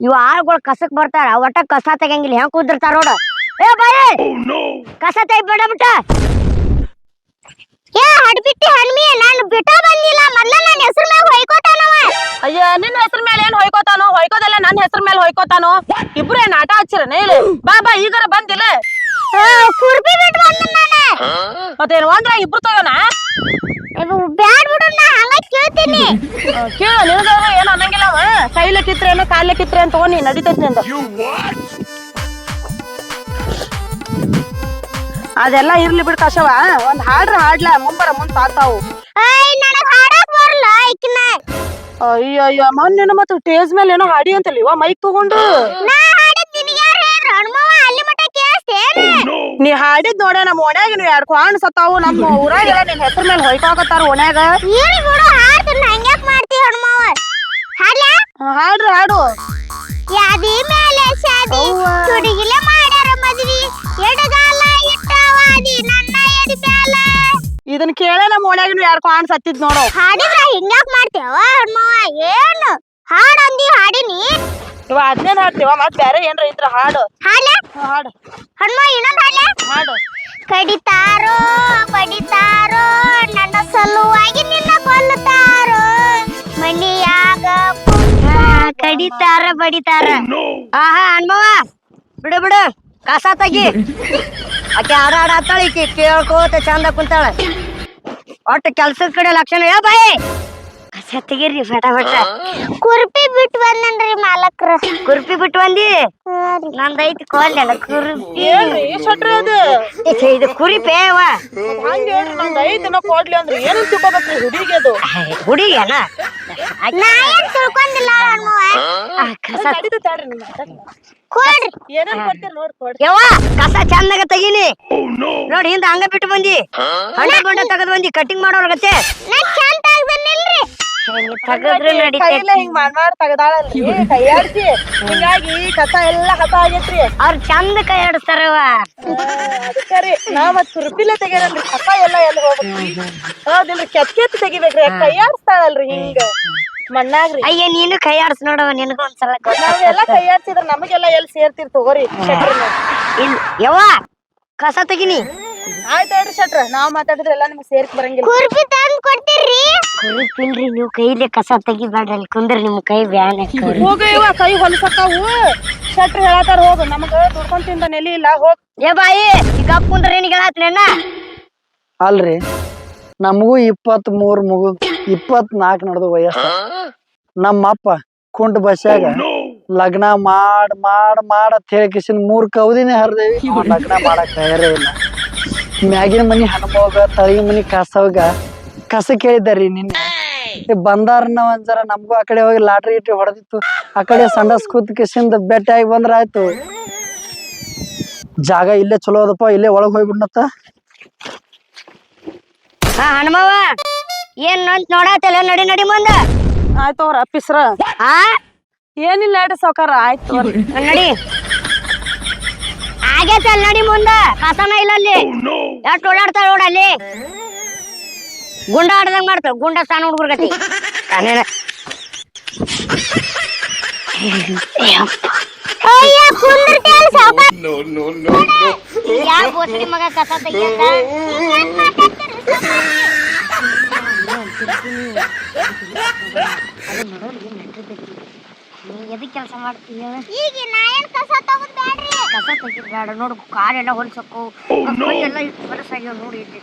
ಇವ್ ಆಳ್ಗಳು ಕಸಕ್ ಬರ್ತಾರ ಒಟ್ಟ ಕಸ ತೆಗಂಗಿಲ್ಲ ಹೆಂಗ್ ಕುಂದಿರ್ತಾರ ನೋಡ. ಏ ಬಾಯ್! ಕಸ ತೆಗಿ ಬೇಡ ಬಿಟ್ಟ. ಏ ಹಡ್ಬಿಟ್ಟಿ ಹಣ್ಮಿ ನಾನು ಬಿಟ್ಟ ಬಂದಿಲ್ಲ ಮೊದ್ಲ ನನ್ನ ಹೆಸರು ಮ್ಯಾಗ ಹೊಯ್ಕೋತಾನವ ಅಯ್ಯ ನಿನ್ನ ಹೆಸರು ಮೇಲೆ ಏನ್ ಹೊಯ್ಕೋತಾನೋ? ಹೊಯ್ಕೋದಲ್ಲ ನನ್ನ ಹೆಸರು ಮೇಲೆ ಹೊಯ್ಕೋತಾನೋ? ಇಬ್ರು ಏನ್ ಆಟ ಹಚ್ಚಿರನ ಇಲ್ಲಿ ಬಾ ಬಾ ಈಗಾರ ಬಂದಿಲ್ಲ ಕುರ್ಬಿ ಬಿಟ್ಟು ಬಂದ ನಾನು. ಮತ್ತೇನು ಒಂದ್ರ ಇಬ್ರು ತಗೋಣ ಬ್ಯಾಡ್ ಬಿಡು ನಾ ಹಂಗ ಕೇಳ್ತೀನಿ ಕೇಳ ಏನು ಅನ್ನಂಗಿಲ್ಲ ಅವ. ಕೈಲೆ ಕಿತ್ರೇನು ಕಾಲ್ಲೆ ಕಿತ್ರೆ ಅಂತ ತಗೊಂಡಿ ನಡಿತೈತಿ ನಿಂದ. ಅದೆಲ್ಲ ಇರ್ಲಿ ಬಿಡ್ ಕಶವ. ಒಂದ್ ಹಾಡ್ರ ಹಾಡ್ಲ ಮುಂಬರ ಮುಂದ್ ತಾತಾವು ಅಯ್ಯೋ ಅಯ್ಯೋ ಮೊನ್ನೆ ಮತ್ತೆ ಸ್ಟೇಜ್ ಮೇಲೆ ಏನೋ ಹಾಡಿ ಅಂತಲ್ಲಿ ಇವ ಮೈಕ್ ತಗೊಂಡು. ನಾ ಹಾಡಿದ್ ನಿನಗೆ ಯಾರು ಹೇಳ್ರು ಹನುಮವ್ವ ಅಲ್ಲಿ ಮಟ ಕೇಳಿಸ್ತೇನು ನೀ ಹಾಡಿದ್ ನೋಡ ನಮ್ಮ ಓಣ್ಯಾಗ ನೀವು ಎರಡು ಕಾಣ್ ಸತ್ತಾವು? ನಮ್ಮ ಊರಾಗೆಲ್ಲ ನಿನ್ ಹೆಸರ ಮೇಲೆ ಹೊಯ್ಕಾಕತ್ತಾರ ಓಣ್ಯಾಗ. ಇರ್ಲಿ ಬಿಡು ಹಾಡ್ತೀನಿ ಹಂಗ್ಯಾಕ್ ಮಾಡ್ತಿ ಹನುಮವ್ವ? ಹಾಡ್ಲ? ಹಾಡ್ರಿ ಹಾಡು ಯಾದಿ ಮೇಲೆ ಶಾದಿ ತುಡಿಗಿಲೆ ಮಾಡ್ಯಾರ ಮದ್ವಿ. ಎಡಗಾಲ ಇಟ್ಟವಾದಿ ನನ್ನ ಎದಿ ಮ್ಯಾಲ ಇದನ್ ಕೇಳೇ ನಮ್ಮ ಓಣ್ಯಾಗ ನೀವು ಎರಡು ಕಾಣ್ ಸತ್ತಿದ್ ನೋಡು. ಹಾಡಿದ್ರ ಹಿಂಗ್ಯಾಕ್ ಮಾಡ್ತೇವ ಹಣ್ಮವ ಏನು? ಹಾಡ್ ಅಂದಿ ಹಾಡಿನಿ. ಇವ ಅದ್ನೇನ್ ಹಾಡ್ತೀವ? ಮತ್ ಬೇರೆ ಏನ್ರ ಇದ್ರ ಹಾಡು. ಹಾಡ್ಲ? ಹಾಡು. ಕಸ ತೆಗಿ ಆಕೆ ಹಾಡ ಹಾಡತ್ತಾಳ ಈಕಿ ಕೇಳ್ಕೋತ ಚಂದ ಕುಂತಾಳ ಒಟ್ಟು ಕೆಲ್ಸದ ಕಡೆ ಲಕ್ಷಣ ಏ ಬಾಯಿ ಕಸ ತೆಗೀರಿ ಫಟ ಫಟ ಕುರ್ಪಿ ಬಿಟ್ಟು ಬಂದನ್ರಿ ಮಾಲಕ್ರ. ಕುರ್ಪಿ ಬಿಟ್ಟು ಬಂದಿ? ನಂದೈತಿ ಕೋಲ್ಯಲ್ಲ ಕುರ್ಪಿ. ಏನ್ರಿ ಸಟ್ರ ಅದು? ಏ, ಇದು ಕುರಿಪೇ ಅವ. ಹಂಗ ಹೇಳ್ರಿ ನಂದ್ ಐದ್ ದಿನ ಕೊಡ್ಲಿ ಅಂದ್ರೆ ಏನು ತಿಳ್ಕೊಬೇಕ್ರಿ ಹುಡುಗಿ ಅದು? ಹುಡುಗಿಯನ ನಾ ಏನ್ ತಿಳ್ಕೊಂಡಿಲ್ಲ ಕಸ ನಡೀತೈತಾಡ್ರಿ ನಿಮ್ ಮಾತಾಡಿ. ಕೊಡ್ರಿ. ಏನೇನ್ ಕೊಡ್ತೀರಿ ನೋಡ್ ಕೊಡ್ರಿ. ಯವ್ವ ಕಸ ಚಂದಾಗ ತೆಗೀನಿ. ನೋಡಿ ಹಿಂದ ಹಂಗ ಬಿಟ್ಟು ಬಂದಿ. ಹಣ್ಣ ಬಂಡ ತೆಗದ್ ಬಂದಿ ಕಟಿಂಗ್ ಮಾಡೋರ್ ನಾ ತೆಗದ್ರೆ ಕೈಲೇ ಹಿಂಗ್ ಮಾಡ್ ಮಾಡ್ ತೆಗ್ದಾಳಲ್ರಿ ಕೈಯಾಡ್ಸಿ ಹಿಂಗಾಗಿ ಕಸ ಎಲ್ಲಾ ಹಸ ಆಗೇತ್ರಿ. ಅವ್ರ ಚಂದ ಕೈ ಆಡಿಸ್ತಾರವ ಅದಕ್ಕೆ ರೀ ನಾ ಮತ್ ತುರ್ಪಿಲೆ ತೆಗ್ಯಾರಲ್ರಿ ಕಸ ಎಲ್ಲ ಎಲ್ಲಿ ಹೋಗ್ಬೇಕ್ರಿ? ಹೌದಿಲ್ರಿ ಕೆತ್ ಕೆತ್ ತೆಗಿಬೇಕ್ರಿ. ಕೈಯಾಡ್ಸ್ತಾಳಲ್ರಿ ಹಿಂಗ. ಮಣ್ಣಾಗ್ರಿ. ಅಯ್ಯ ನೀನು ಕೈ ಆಡ್ಸ ನೋಡವ ನಿನಗೂ ಕೈ ಗೊತ್ತ ಕೈ ಕೈಯಾಡ್ಸಿದ್ರ ನಮಗೆಲ್ಲ ಎಲ್ಲಿ ಸೇರ್ತಿರ್ ತಗೋರಿ. ಇಲ್ಲ ಯವ್ವ ಕಸ ತೆಗಿನಿ. ಆಯ್ತ್ ಹೇಳ್ರಿ ಶೆಟ್ರ ನಾವ್ ಮಾತಾಡಿದ್ರೆ ಎಲ್ಲ ನಿಮ್ಗೆ ಸೇರ್ಕ್ ಬರಂಗಿಲ್ಲ. ಕುರ್ಬಿ ತಂದ್ ಕೊಡ್ತೀರಿ? ಕುರ್ಬಿಲ್ರಿ ನೀವು ಕೈಲಿ ಕಸ ತೆಗಿಬೇಡ್ರಿ ಅಲ್ಲಿ ಕುಂದ್ರಿ ನಿಮ್ ಕೈ ಬ್ಯಾನ್ ಹೋಗ ಇವ ಕೈ ಹೊಲಸಕ್ಕಾವು ಶೆಟ್ರ ಹೇಳತಾರ ಹೋಗು. ನಮಗ ದುಡ್ಕೊಂಡ್ ತಿಂದ ನೆಲಿ ಇಲ್ಲ ಹೋಗ್. ಏ ಬಾಯಿ ಈಗ ಕುಂದ್ರ ಹೇಳತ್ಲೇನ ಅಲ್ರಿ ನಮಗೂ ಇಪ್ಪತ್ ಮೂರ್ ಮುಗು ಇಪ್ಪತ್ನಾಲ್ಕು ನಡೆದು ವಯಸ್ಸು. ನಮ್ಮಪ್ಪ ಕುಂಟ್ ಬಸ್ಯಾಗ ಲಗ್ನ ಮಾಡ್ ಮಾಡ್ ಮಾಡ್ ಅಂತ ಹೇಳಿ ಕಿಸಿನ್ ಮೂರ್ ಕೌದಿನೇ ಹರಿದೇವಿ. ಲಗ್ನ ಮಾಡಕ್ ತಯಾರೇ ಇಲ್ಲ. ಮ್ಯಾಗಿನ ಮನಿ ಹನುಮೋಗ ತಳಿ ಮನಿ ಕಸವಾಗ ಕಸ ಕೇಳಿದ್ದಾರಿ ನಿನ್ನೆ. ಏ ಬಂದಾರನ್ನ ಒಂದ್ ಜರ ನಮಗೂ ಆ ಕಡೆ ಹೋಗಿ ಲಾಟ್ರಿ ಇಟ್ಟಿ ಹೊಡೆದಿತ್ತು. ಆ ಕಡೆ ಸಂಡಸ್ ಕೂತ್ ಕಿಸಿಂದ ಬೆಟ್ಟಾಗಿ ಆಗಿ ಬಂದ್ರ ಆಯ್ತು ಜಾಗ ಇಲ್ಲೇ ಚಲೋ ಅದಪ್ಪ ಇಲ್ಲೇ ಒಳಗ್ ಹೋಗ್ಬಿಡ್ನತ್ತ. ಹಾ ಹನುಮವ್ವ! ಏನ್ ಅಂತ ನೋಡಾತಲ್ಲ ನಡಿ ನಡಿ ಮುಂದ. ಆಯ್ತು ಅವ್ರ ಅಪ್ಪಿಸ್ರ. ಹಾ ಏನಿಲ್ಲ ಸಾವ್ಕಾರ ಆಯ್ತು ನಡಿ. ಆಗೈತೆ ಅಲ್ಲಿ ನಡಿ ಮುಂದ ಕಸನ ಇಲ್ಲ ಅಲ್ಲಿ ಎಷ್ಟು ಓಡಾಡ್ತಾಳ ನೋಡ ಅಲ್ಲಿ ಗುಂಡ ಆಡ್ದಂಗ್ ಮಾಡ್ತಾವ ಗುಂಡ ಸಣ್ಣ ಹುಡುಗರ ಗತಿ ಬೋಸಡಿ ಮಗ ಕಸ ತೆಗಿಯಂದ ಕೆಲಸ ಮಾಡ್ತೀಯ ಈಗ ನಾ ಏನ್ ಕಸ ತಗೊಂಡ್ ಬ್ಯಾಡ್ರಿ ಕಸ ತೆಗಿದ್ ಬೇಡ ನೋಡು ಕಾಲೆಲ್ಲ ಹೊಲ್ಸಕ್ಕು ಎಲ್ಲ ಇಟ್ಟು ಹೊಲಸಾಗ್ಯಾವ ನೋಡಿ ಇಲ್ಲಿ.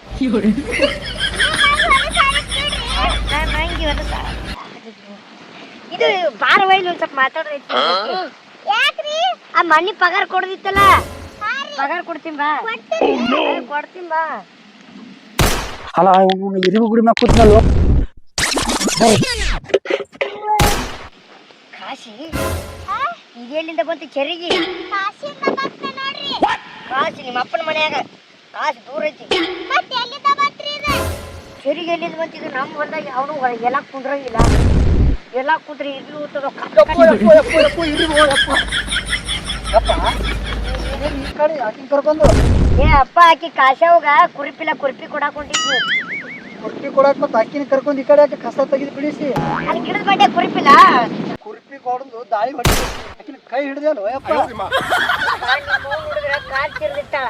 ನಾನ್ ನಂಗೆ ಹೊಲಸ ಇದು ಬಾರ ವೈಲ್ ಒಂದ್ ಸ್ವಲ್ಪ ಮಾತಾಡೋದೈತಿ ಯಾಕ್ರಿ? ಆ ಮನಿ ಪಗಾರ ಕೊಡ್ದಿತ್ತಲ್ಲ? ಪಗಾರ ಕೊಡ್ತೀನಿ ಬಾ. ಕೊಡ್ತೀನಿ. ಬಾ. ಅಲ್ಲ ಗುಡಿ ಮ್ಯಾಗ ಕೂತ್ನಲ್ವ? ಕಾಶಿ. ಈಗ ಎಲ್ಲಿಂದ ಬಂತು ಚೆರಿಗೆ ಕಾಶಿ ನಿಮ್ಮ ಅಪ್ಪನ ಮನ್ಯಾಗ. ಕಾಶಿ ದೂರ ಐತಿ. ಚೆರಿಗೆ ಎಲ್ಲಿಂದ ಬಂತಿದ್ರು ನಮ್ಮ ಹೊಲ್ದಾಗ ಅವನು ಎಲ್ಲ ಕುಂದ್ರಂಗಿಲ್ಲ. ಎಲ್ಲ ಕುಂದ್ರಿ ಇರ್ಲು ಕರ್ಕೊಂಡು ಏ ಅಪ್ಪ ಆಕಿ ಕಾಶವ್ಗ ಕುರಿಪಿಲ್ಲ ಕುರ್ಪಿ ಕೊಡಾಕ್ ಹೊಂಟಿದ್ವಿ ಕುರ್ಪಿ ಕೊಡಾಕ್ ಮತ್ತೆ ಅಕ್ಕಿನ ಕರ್ಕೊಂಡು ಈ ಕಡೆ ಕಸ ತೆಗೆದು ಬಿಡಿಸಿ. ಅಲ್ಲಿ ಗಿಡದ ಬಡ್ಡೆ ಕುರಿಪಿಲ್ಲ. ಕೊಡದು ದಾಳಿ ಹೊಡಿ ಕೈ ಹಿಡ್ದಲ್ಲ ಯಪ್ಪ. ನೋಡಿದ್ರ ಕಾಲ್ ತಿರ್ದಿಟ್ಟಾಳ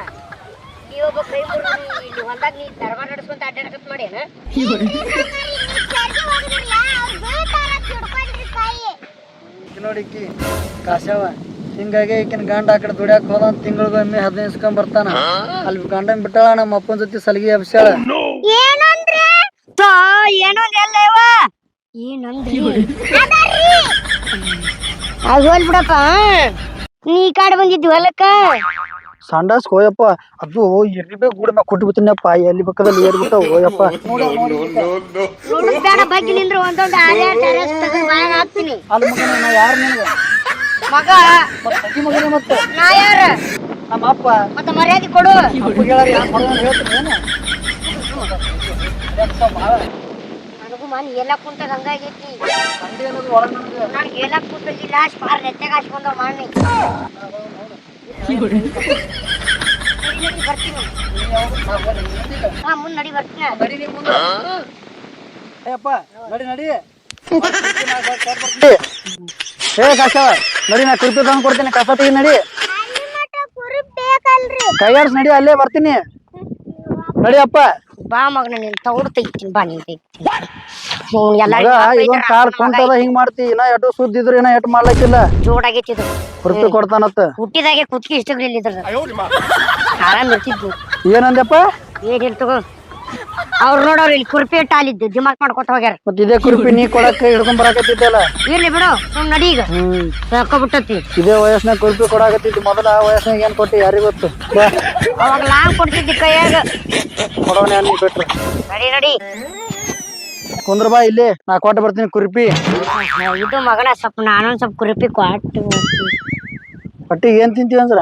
ನೀ ಒಬ್ಬ ಕೈ ಮುರಿದು ಇಲ್ಲಿ ಹೊಲ್ದಾಗ ನೀ ದರ್ಬಾರ್ ನಡ್ಸ್ಕೊಂತ ಅಡ್ಡಾಡಕತ್ ಮಾಡಿ ನೋಡಿಕ್ಕಿ ಕಾಶವ ಹಿಂಗಾಗಿ ಈಕಿನ ಗಂಡ ಆಕಡೆ ಕಡೆ ದುಡ್ಯಾಕ ಹೋದ ತಿಂಗಳಿಗೊಮ್ಮೆ ಹದಿನೈದು ಇಸ್ಕೊಂಡ್ ಬರ್ತಾನ. ಅಲ್ಲಿ ಗಂಡನ್ ಬಿಟ್ಟಾಳ ನಮ್ಮ ಅಪ್ಪನ ಜೊತೆ ಸಲಿಗೆ ಏನಂದ್ರೆ? ಏನೋ ಎಲ್ಲ ಇವ ಏನಂದ್ರಿ ಅದು ಹೋಲ್ ಬಿಡಪ್ಪ ನೀ ಈ ಕಾಡೆ ಬಂದಿದ್ದಿ ಹೊಲಕ್ಕ? ಸಂಡಾಸ್ ಹೋಯಪ್ಪ ಅದು ಎಲ್ಲಿ ಗೂಡ ಮ್ಯಾಗ ಕೊಟ್ಟು ಬಿಡ್ತೀನಪ್ಪ ಎಲ್ಲಿ ಬೇಕಾದಲ್ಲಿ ಏರ್ಬಿಟ್ಟ ಹೋಯಪ್ಪ. ನೋಡು ಬೇಡ ಬಗ್ಗೆ ನಿಂದ್ರ ಒಂದೊಂದು ಆರ್ಯ ಟೆರೆಸ್ ತೆಗೆದು ಬಾಯಾಗ ಹಾಕ್ತೀನಿ. ಅಲ್ಲಿ ಮಗನ ನಾ ಯಾರು ನಿನಗೆ? ಮಗ ಮತ್ತೆ ಮಗನ ಮತ್ತೆ? ನಾ ಯಾರ? ನಮ್ಮ ಅಪ್ಪ. ಮತ್ತೆ ಮರ್ಯಾದೆ ಕೊಡು. ಹೇಳಾರ ಯಾರು ಹೇಳ್ತೀನಿ ಏನ? ಮನ್ ಎಲ್ಲ ಕುಂತಾಗ ಹಂಗಾಗೈತಿ. ಮಂಡಿ ಅನ್ನೋದು ಒಳಗ್ ನನಗೆ ನನಗೆ ಎಲ್ಲ ಕುಂತಲ್ಲಿ ಲಾಸ್ಟ್ ಪಾರ್ ನೆತ್ತಾಗ ಹಾಸ್ಕೊಂಡವ್ ಮಾಡಿ ಬರ್ತೀನಿ. ಹಾ ಮುಂದ್ ನಡಿ ಬರ್ತೀನಿ. ನಡಿ ನೀ ಮುಂದೆ ಏಯಪ್ಪ ನಡಿ ನಡಿ. ಏ ಕಾಶವ ನಡಿ ನಾ ಕುರ್ಪಿ ತಂದು ಕೊಡ್ತೀನಿ ಕಸ ತೆಗಿ ನಡಿ. ಕೈಯಾಡ್ಸ್ ನಡಿ ಅಲ್ಲೇ ಬರ್ತೀನಿ. ನಡಿ ಅಪ್ಪ. ಬಾ ಮಗನ ನೀನ್ ತಗೊಂಡು ತೆಗಿತೀನಿ ಬಾ ನೀನ್ ತೆಗಿತೀನಿ. ಮಗ ಇದೊಂದ್ ಕಾರ್ ಕುಂಟದ ಹಿಂಗ್ ಮಾಡ್ತಿ. ಇನ್ನ ಎಟ್ಟು ಸುದ್ದಿದ್ರು ಇನ್ನ ಏನ ಮಾಡ್ಲಕ್ಕಿಲ್ಲ. ಜೋಡಾಗೈತಿ ಇದು ಕುರ್ಪಿ ಕೊಡ್ತಾನತ್ತ. ಹುಟ್ಟಿದಾಗೆ ಕುತ್ಕಿ ಇಷ್ಟಗಳಿಲ್ಲ ಇದ್ರ ಆರಾಮ್ ಇರ್ತಿದ್ವಿ ಏನಂದ್ಯಪ್ಪ? ಏನಿಲ್ಲ ತಗೋ. ಅವ್ರು ನೋಡೋರು ಇಲ್ಲಿ ಕುರ್ಪಿ ಟಾಲಿದ್ದು ದಿಮಾಕ್ ಮಾಡ್ಕೊತ ಹೋಗ್ಯಾರ. ಮತ್ ಇದೇ ಕುರ್ಪಿ ನೀ ಕೊಡಕ್ ಹಿಡ್ಕೊಂಡ್ ಬರಾಕತ್ತಿದ್ದಲ್ಲ. ಇರ್ಲಿ ಬಿಡು ಸುಮ್ ನಡಿ ಈಗ. ಸಾಕೋಬಿಟ್ಟತಿ ಇದೇ ವಯಸ್ಸಿನಾಗ ಕುರ್ಪಿ ಕೊಡಾಕತ್ತಿದ್ದು ಮೊದಲ ಆ ವಯಸ್ಸಿನಾಗ ಏನ್ ಕೊಟ್ಟಿ ಯಾರಿಗ್ ಗೊತ್ತು? ಅವಾಗ ಲಾಂಗ್ ಕೊಡ್ತಿದ್ದೆ ಕೈಯಾಗ. ಕೊಡೋಣ ಬಿಟ್ರು. ನಡಿ ನಡಿ. ಕುಂದ್ರ ಬಾ ಇಲ್ಲಿ. ನಾ ಕೊಟ್ಟು ಬರ್ತೀನಿ ಕುರ್ಪಿ. ಇದು ಮಗನ ಸ್ವಲ್ಪ ನಾನೊಂದ್ ಸ್ವಲ್ಪ ಕುರುಪಿ ಕೊಟ್ಟು ಹೊಟ್ಟಿಗೆ ಏನ್ ತಿಂತೀವಿ ಅಂದ್ರ?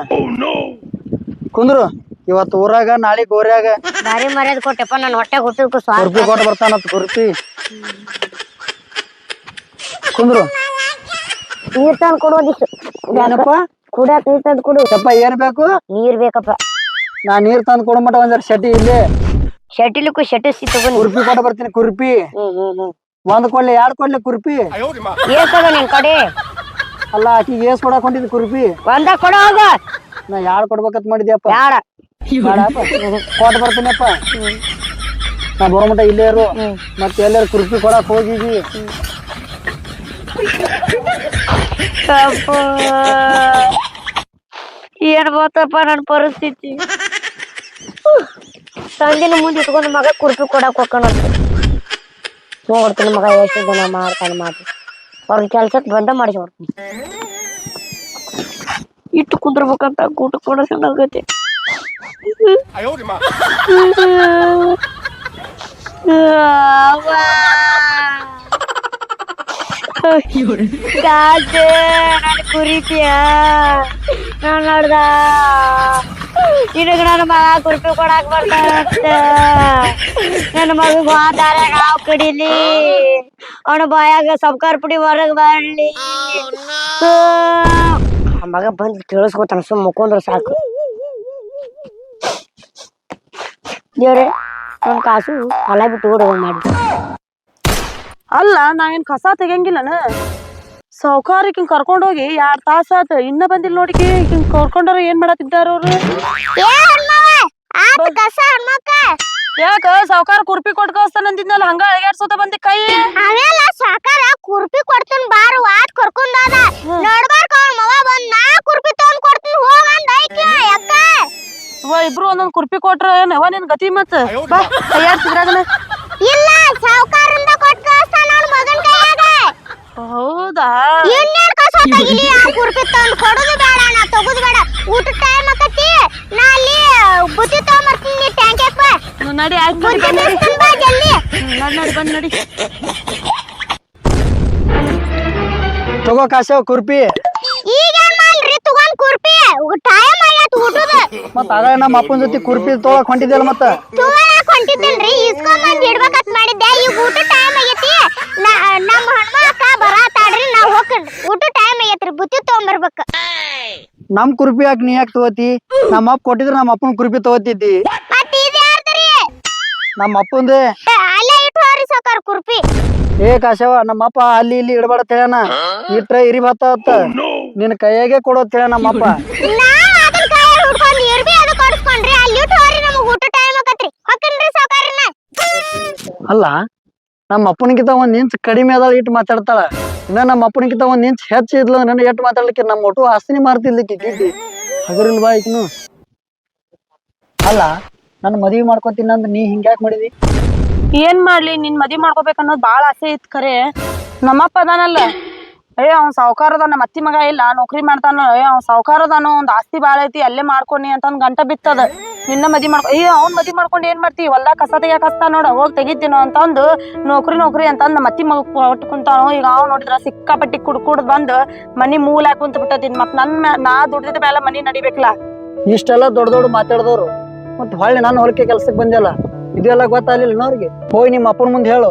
ಕುಂದ್ರು ಇವತ್ತು ಊರಾಗ ನಾಳೆ ಗೋರ್ಯಾಗ. ಬಾರಿ ಮರ್ಯಾದ ಕೊಟ್ಟೆಪ್ಪ ನನ್ನ ಹೊಟ್ಟೆ ಹುಟ್ಟಿದ್ಕು ಸ್ವಾರ್ಥ. ಕುರ್ಪಿ ಕೊಟ್ಟು ಬರ್ತಾನಂತ ಕುರ್ಪಿ. ಕುಂದ್ರು. ನೀರ್ ತಂದು ಕೊಡೋದಿಷ್ಟು ಏನಪ್ಪ? ಕುಡಿಯಾಕ ನೀರ್ ತಂದು ಕೊಡು. ಯಪ್ಪ ಏನ್ ಬೇಕು? ನೀರ್ ಬೇಕಪ್ಪ. ನಾ ನೀರ್ ತಂದು ಕೊಡ ಮಟ ಒಂದರ ಶೆಟ್ಟಿ ಇಲ್ಲಿ. ಶಟಿಲಿಕ್ಕೂ ಶಟಿಸಿ ತಗೊಂಡು. ಕುರ್ಪಿ ಕೊಟ್ಟು ಬರ್ತೀನಿ ಕುರ್ಪಿ. ಒಂದ್ ಕೊಡ್ಲಿ ಎರಡ್ ಕೊಡ್ಲಿ ಕುರ್ಪಿ. ಏಸದ ನಿನ್ ಕಡೆ. ಅಲ್ಲ ಆಕಿಗೆ ಏಸ್ ಕೊಡಕ್ ಹೊಂಟಿದ್ ಕುರ್ಪಿ. ಒಂದ ಕೊಡ ಹೋಗ. ನಾ ಯಾರ್ ಕೊಡ್ಬೇಕಂತ ಮಾಡಿದ್ಯಪ್ಪ? ಯಾರ ಕೊಟ್ಟು ಬರ್ತೀನಪ್ಪ. ನಾ ಬರೋ ಮಟ್ಟ ಇಲ್ಲೇ ಇರು. ಮತ್ತೆ ಎಲ್ಲಾರು ಕುರ್ಪಿ ಕೊಡಕ್ ಹೋಗಿದ್ವಿ ಏನ್ ಬಂತಪ್ಪ ನನ್ನ ಪರಿಸ್ಥಿತಿ? ಸಂದಿನ ಮುಂದೆ ಇಟ್ಕೊಂಡು ಮಗ ಕುರ್ಪಿ ಕೊಡಕ್ ಹೋಗ್ಕಣಂತ ನೋಡ್ತೀನಿ ಮಗ ಎಷ್ಟು ಜನ ಮಾಡ್ತಾನೆ ಮಾತು. ಅವ್ರ ಕೆಲ್ಸಕ್ಕೆ ಬಂದ ಮಾಡಿಸಿ ನೋಡ್ತೀನಿ. ಇಟ್ಟು ಕುಂದ್ರಬೇಕಂತ ಊಟ ಕೊಡೋ ಚೆನ್ನಾಗತ್ತೆ ಕುರಿತೀಯ? ನಾನು ನೋಡ್ದ ನಿನಗೆ ನನ್ನ ಮಗ ಕುರ್ಪಿ ಕೊಡಾಕ್ ಬರ್ತಾನಂತ ನನ್ನ ಮಗ ದಾರ್ಯಾಗ ಹಾವು ಕಡಿಲಿ. ಅವನ ಬಾಯಾಗ ಸಬ್ಕಾರ ಪುಡಿ ಹೊರಗ್ ಬರ್ಲಿ. ಮಗ ಬಂದು ಕೇಳಿಸ್ಕೊತಾನ ಸುಮ್ ಮುಕ್ಕೊಂಡ್ರೆ ಸಾಕು. ದೇವ್ರೆ, ನನ್ನ ಕಾಸು ಹೊಲ ಬಿಟ್ಟು ಓಡ್ ಹೋಗ್ ಮಾಡಿ. ಅಲ್ಲ ನಾ ಏನ್ ಕಸ ತೆಗಿಯಂಗಿಲ್ಲನ? ಸಾವ್ಕಾರ್ ಕರ್ಕೊಂಡು ಹೋಗಿ ಎರಡ್ ತಾಸ ಆತ. ಇನ್ನ ಬಂದಿಲ್ಲ ನೋಡಿಕಿ ಹಿಂಗ್ ಕರ್ಕೊಂಡವ್ರ ಏನ್ ಮಾಡತ್ತಿದ್ದಾರ ಅವ್ರು? ಯಾಕ ಸಾವ್ಕಾರ ಕುರ್ಪಿ ಕೊಟ್ ಕಳಿಸ್ತಾನ ಅಂದಿದ್ನಲ್ಲ ಹಂಗ ಅಳಗ್ಯಾಡ್ಸೋತ ಬಂದಿ ಕೈ? ಅವೆಲ್ಲ ಸಾಕಾರ ಕುರ್ಪಿ ಕೊಡ್ತೀನಿ ಬಾರ ವಾಟ್ ಕರ್ಕೊಂಡಾದ ನೋಡ್ಬಾರ್ಕ ಅವ್ನ ಮವ ಬಂದ್ ನಾ ಕುರ್ಪಿ ತಗೊಂಡ್ ಕೊಡ್ತೀನಿ ಹೋಗಂದ ಐಕೆ ಅಕ್ಕ ವ ಇಬ್ರು ಒಂದೊಂದ್ ಕುರ್ಪಿ ಕೊಟ್ರ ಏನ್ ಅವ ನಿನ್ ಗತಿ ಮತ್ ಬಾ ಕೈಯಾಡ್ಸಿದ್ರಾಗನ ಇಲ್ಲ ಸಾವುಕಾರಿಂದ ಕೊಟ್ಟು ಕಳಿಸ್ತಾನ ಅವ್ನ ಮಗನ್ ಕೈಯಾಗ ಹೌದಾ? ಇನ್ನೇನ್ ಕಸ ತೆಗಿಲಿ ಆ ಕುರ್ಪಿ ತಂದು ಕೊಡೋದು ಬೇಡ ನಾ ತಗೋದು ಬೇಡ. ಊಟ ಟೈಮ್ ಆಕತಿ ನಾ ಅಲ್ಲಿ ಬುತ್ತಿ ತಗೊಂಬರ್ತೀನಿ ಟ್ಯಾಂಕ್ ಹ್ಮ್, ನಡಿ ಆಯ್ತು ನಡಿ ಬಂದ್ ನಡಿ ಬಾ ಜಲ್ದಿ. ನಡಿ ನಡಿ ಬಂದ್ ನಡಿ. ತಗೋ ಕಾಸ ಕುರ್ಪಿ. ಈಗ ಏನ್ ಮಾಡ್ರಿ ತಗೊಂಡ್ ಕುರ್ಪಿ. ಟೈಮ್ ಊಟದ. ಮತ್ತ ಆಗ ನಮ್ಮ ಅಪ್ಪನ ಜೊತೆ ಕುರ್ಪಿ ತೊಗೊಳಕ್ ಹೊಂಟಿದ್ದಲ್ಲ ಮತ್ತ. ತಗೊಳಕ್ ಇಸ್ಕೊಂಡ್ ಬಂದ್ ಇಡ್ಬೇಕಂತ ಮಾಡಿದ್ದೆ. ಈಗ ಊಟ ಟೈಮ್ ಆಗೈತಿ. ನಾ- ನಮ್ಮ ಹಣ್ಮ ಬರಾತಾಡ್ರಿ ನಾವ್ ಹೋಗ್ರಿ ಊಟ ಟೈಮ್ ಆಗೈತ್ರಿ ಬುತ್ತಿ ತಗೊಂಬರ್ಬೇಕ. ನಮ್ ಕುರ್ಪಿ ಯಾಕೆ ನೀ ಯಾಕೆ ತಗೋತಿ? ನಮ್ಮ ಅಪ್ಪ ಕೊಟ್ಟಿದ್ರ ನಮ್ಮ ಅಪ್ಪನ ಕುರ್ಪಿ ತಗೋತಿದ್ದಿ. ಮತ್ ಇದು ಯಾರ್ದ್ರಿ ನಮ್ಮ ಅಪ್ಪಂದೇ. ಕುರ್ಪಿ. ಏ ಕಾಶವ ನಮ್ಮಪ್ಪ ಅಲ್ಲಿ ಇಲ್ಲಿ ಇಡಬೇಡ ಇಟ್ರೆ ಇರಿ ಬತ್ತಾವತ್ತ ನಿನ್ ಕೈಯಾಗೆ ಕೊಡೋ ಹೇಳ್ಯಾನ ನಮ್ಮಪ್ಪ ಹುಡ್ಕೊಂಡ್ ಇರ್ಬಿ ಅಲ್ಲಿ ಇಟ್ಟು ಹೋರಿ ನಮಗ್ ಊಟ ಟೈಮ್ ಹೊಕ್ಕನ್ರಿ ಅಲ್ಲ ನಮ್ಮ ಅಪ್ಪನಿಗಿಂತ ಒಂದ್ ಇಂಚ್ ಕಡಿಮೆ ಅದಾಳ ಇಟ್ಟು ಮಾತಾಡ್ತಾಳ. ಇನ್ನ ನಮ್ಮ ಅಪ್ಪನಿಗಿಂತ ಒಂದ್ ಇಂಚ್ ಹೆಚ್ಚು ಇದ್ಲ ನನ್ನ ಎಟ್ಟು ಮಾತಾಡ್ಲಿಕ್ಕೆ ನಮ್ಮ ಒಟ್ಟು ಆಸ್ತಿನಿ ಮಾರ್ತಿದ್ಲಿಕ್ಕೆ ಕಿಟ್ಟಿ ಹಗರಿಲ್ವಾ ಈಗಿನು ಅಲ್ಲ ನನ್ನ ಮದ್ವಿ ಮಾಡ್ಕೊತೀನಿ ಅಂದ್ ನೀ ಹಿಂಗ್ಯಾಕ್ ಮಾಡಿದಿ? ಏನ್ ಮಾಡ್ಲಿ, ನಿನ್ ಮದ್ವಿ ಮಾಡ್ಕೋಬೇಕು ಅನ್ನೋದು ಬಾಳ ಆಸೆ ಇತ್ತು ಖರೆ ನಮ್ಮಪ್ಪ ಅದಾನಲ್ಲ. ಏ ಅವ್ನ್ ಸಾವ್ಕಾರ ಅದಾನ ಅತ್ತಿ ಮಗ ಇಲ್ಲ ನೌಕರಿ ಮಾಡ್ತಾನ ಏ ಅವ್ನ್ ಸಾವ್ಕಾರ ಅದಾನೋ ಒಂದ್ ಆಸ್ತಿ ಬಾಳ ಐತಿ ಅಲ್ಲೇ ಮಾಡ್ಕೊನಿ ಅಂತ ಒಂದ್ ಗಂಟ ಬಿತ್ತದ. ನಿನ್ನ ಮದಿ ಮಾಡ್ಕೊ ಏ ಅವ್ನ್ ಮದಿ ಮಾಡ್ಕೊಂಡು ಏನ್ ಮಾಡ್ತಿ? ಹೊಲ್ದಾಗ ಕಸ ತೆಗಿಯಾಕ ಹಸ್ತಾನ ನೋಡ ಹೋಗಿ ತೆಗಿತೀನೋ ಅಂತಂದು ನೌಕರಿ ನೌಕರಿ ಅಂತಂದ್ ಮತ್ತಿ ಮಗ ಕೊಟ್ಟು ಕುಂತಾನು ಈಗ ಅವ್ ನೋಡಿದ್ರ ಸಿಕ್ಕಾಪಟ್ಟಿ ಕುಡ್ ಕುಡ್ ಬಂದ್ ಮನಿ ಮೂಲ ಕುಂತ ಬಿಟ್ಟತಿನ್ ಮತ್ ನನ್ ನಾ ದುಡ್ದಿದ ಮೇಲೆ ಮನಿ ನಡಿಬೇಕಲ್ಲ. ಇಷ್ಟೆಲ್ಲ ದೊಡ್ಡ ದೊಡ್ಡ ಮಾತಾಡ್ದವ್ರು. ಮತ್ ಹೊಳ್ಳಿ ನಾನು ಹೊಲಕ್ಕೆ ಕೆಲ್ಸಕ್ಕೆ ಬಂದಿಲ್ಲ ಇದೆಲ್ಲ ಗೊತ್ತಾಗ್ಲಿಲ್ಲ ಅವ್ರಿಗೆ ಹೋಯ್ ನಿಮ್ಮ ಅಪ್ಪನ ಮುಂದೆ ಹೇಳು.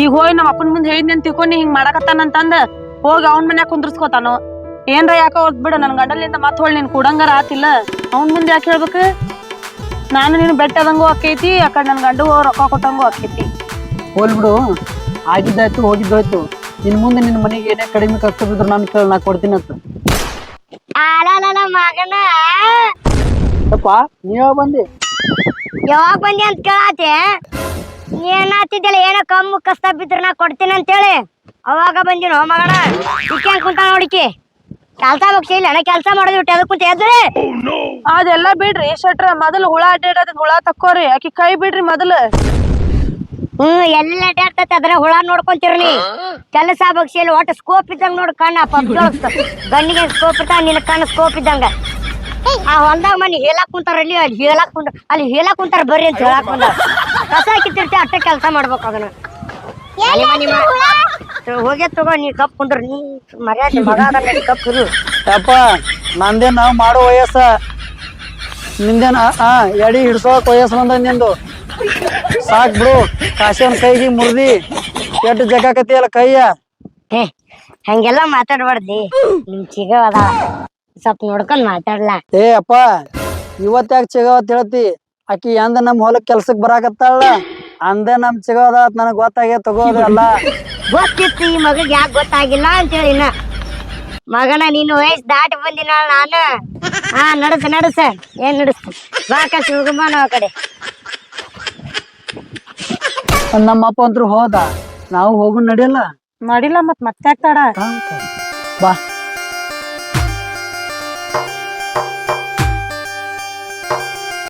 ಈಗ ಹೋಯ್ ನಮ್ಮ ಅಪ್ಪನ ಮುಂದೆ ಹೇಳಿದ್ನಿ ಅಂತ ತಿಳ್ಕೊಂಡು ಹಿಂಗ್ ಮಾಡಕತ್ತಾನಂತಂದ ಹೋಗಿ ಅವ್ನ ಮನ್ಯಾಗ ಕುಂದ್ರಸ್ಕೋತಾನೋ? ಏನ್ರ ಯಾಕ ಹೊದ್ ಬಿಡು ನನ್ ಗಂಡಲಿಂದ ಮತ್ ಹೊಳ್ ನೀನ್ ಕೂಡಂಗಾರ ಆತಿಲ್ಲ. ಅವನ್ ಮುಂದೆ ಯಾಕೆ ಹೇಳ್ಬೇಕು? ನಾನು ನೀನು ಬೆಟ್ಟದಂಗೂ ಆಕೈತಿ ಆ ಕಡೆ ನನ್ ಗಂಡು ರೊಕ್ಕ ಕೊಟ್ಟಂಗೂ ಆಕೈತಿ ಹೋಲ್ ಬಿಡು ಆಗಿದ್ದಾಯ್ತು ಹೋಗಿದ್ದಾಯ್ತು. ಇನ್ ಮುಂದೆ ನಿನ್ನ ಮನೆಗೆ ಏನೇ ಕಡಿಮೆ ಕಷ್ಟ ಬಿದ್ರು ನಾನು ಕೇಳಿ ನಾ ಕೊಡ್ತೀನಿ ಅಂತ. ಅಲ್ಲ ಮಗನ. ಅಪ್ಪ ನೀವ ಬಂದಿ? ಯಾವಾಗ ಬಂದಿ ಅಂತ ಕೇಳಾತೆ? ಏನಾತಿದ್ದಿಲ್ಲ ಏನೋ ಕಮ್ಮು ಕಷ್ಟ ಬಿದ್ರೆ ನಾ ಕೊಡ್ತೀನಿ ಅಂತೇಳಿ ಅವಾಗ ಬಂದಿನ ಮಗನ ಇಕ್ಕೆ ಕುಂತ ನೋಡಿಕಿ ಕೆಲ್ಸ ಬಕ್ಷಿಯಲ್ಲಿ ಇಲ್ಲ ಕೆಲಸ ಮಾಡೋದು ಬಿಟ್ಟು ಅದಕ್ಕೆ ಕುಂತ ಎದ್ರಿ. ಅದೆಲ್ಲ ಬಿಡ್ರಿ ಶೆಟ್ರ ಮೊದಲು ಹುಳ ಅಡ್ಡಾಡೋದ್ ಹುಳ ತಕ್ಕೋರಿ ಆಕಿ ಕೈ ಬಿಡ್ರಿ ಮೊದಲು. ಹ್ಮ್ ಎಲ್ಲ ಅಡ್ಡಾಡ್ತೈತೆ ಅದ್ರ ಹುಳ ನೋಡ್ಕೊಂತಿರ್ಲಿ. ಕೆಲಸ ಬಕ್ಷಿಯಲ್ಲಿ ಒಟ್ಟು ಸ್ಕೋಪ್ ಇದ್ದಂಗ ನೋಡ್ ಕಣ್ಣ ಪಬ್ಜಿ ಗಣ್ಣಿಗೆ ಸ್ಕೋಪ್ ಇರ್ತಾವ ನಿನ್ನ ಕಣ್ಣು ಸ್ಕೋಪ್ ಇದ್ದಂಗ. ಆ ಹೊಲ್ದಾಗ ಮನಿ ಹೇಳಕ್ ಕುಂತಾರ ಅಲ್ಲಿ ಅಲ್ಲಿ ಹೇಳಕ್ ಕುಂತ ಅಲ್ಲಿ ಹೇಳಕ್ ಕುಂತಾರ ಬರ್ರಿ ಅಂತ ಹೇಳಕ್ ಕುಂತಾರ ಕಸ ಕಿತ್ತಿರ್ತಿ ಅಟ್ಟ ಕೆಲಸ ಮಾಡ್ಬೇಕು ಅದನ್ನ. ಮನೆ ಮನೆ ಮಾ- ಹೋಗಿ ತಗೋ ನೀ ಕಪ್ ಕುಂದ್ರ ನೀ ಮರ್ಯಾದೆ ಮಗ ಕಪ್ ಇರು ಯಪ್ಪ ನಂದೇ ನಾವು ಮಾಡೋ ವಯಸ್ಸ? ನಿಂದೇನ ಆ ಎಡಿ ಹಿಡ್ಸೋಕ್ ವಯಸ್ಸು ಬಂದ ನಿಂದು? ಸಾಕ್ ಬಿಡು ಕಾಶಿಯನ್ ಕೈಗೆ ಮುರ್ದಿ ಎಷ್ಟು ಜಗಾಕತಿಯಲ್ಲ ಕೈಯ? ಹೇ ಹಂಗೆಲ್ಲ ಮಾತಾಡ್ಬಾರ್ದಿ. ನಿಮ್ ಚಿಗ ಅದ ಸ್ವಲ್ಪ ನೋಡ್ಕೊಂಡ್ ಮಾತಾಡ್ಲಾ. ಏ ಅಪ್ಪ ಇವತ್ತ್ಯಾಕ ಚಿಗವ ಹೇಳ್ತಿ? ಆಕಿ ಎಂದ ನಮ್ ಹೊಲಕ್ ಕೆಲ್ಸಕ್ ಬರಾಕತ್ತಾಳ? ಅಂದೇ ನಮ್ ಚಿಗವದ ನನಗ್ ಗೊತ್ತಾಗೇ ತಗೋದು ಎಲ್ಲ ಗೊತ್ತಿತ್ತು ಈ ಮಗ ಯಾಕೆ ಗೊತ್ತಾಗಿಲ್ಲ ಅಂತೇಳಿ ಇನ್ನ. ಮಗನ ನೀನು ವಯಸ್ಸು ದಾಟಿ ಬಂದಿನ ನಾನು. ಹಾ ನಡಸ ನಡಸ. ಏನ್ ನಡಸ್ತು? ಬಾಕ ಶಿವಗುಮ್ಮ ಆ ಕಡೆ. ನಮ್ಮ ಅಪ್ಪ ಅಂತೂ ಹೋದ. ನಾವು ಹೋಗು ನಡಿಯಲ್ಲ. ನಡಿಲ್ಲ ಮತ್ ಮತ್ತೆ ಆಗ್ತಾಡ ಬಾ.